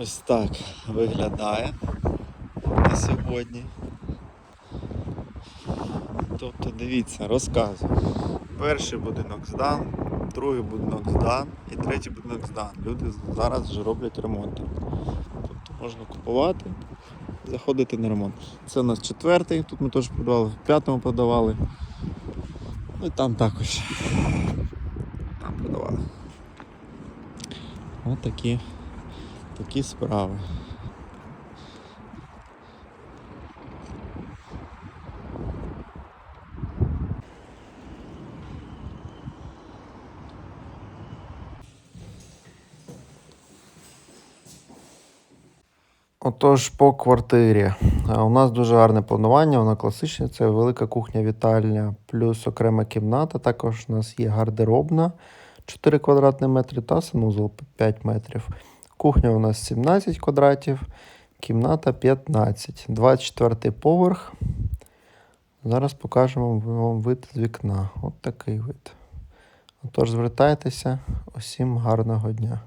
Ось так виглядає на сьогодні. Тобто дивіться, розказую. Перший будинок здан, другий будинок здан і третій будинок здан. Люди зараз вже роблять ремонт. Тобто можна купувати, заходити на ремонт. Це у нас четвертий, тут ми теж продавали, в п'ятому продавали. Ну і там також. Там продавали. Ось такі, такі справи. Отож, по квартирі. У нас дуже гарне планування, вона класична, це велика кухня вітальня, плюс окрема кімната. Також у нас є гардеробна 4 квадратні метри та санузел 5 метрів. Кухня у нас 17 квадратів, кімната 15, 24 поверх. Зараз покажемо вам вид з вікна. От такий вид. Отож, звертайтеся, усім гарного дня.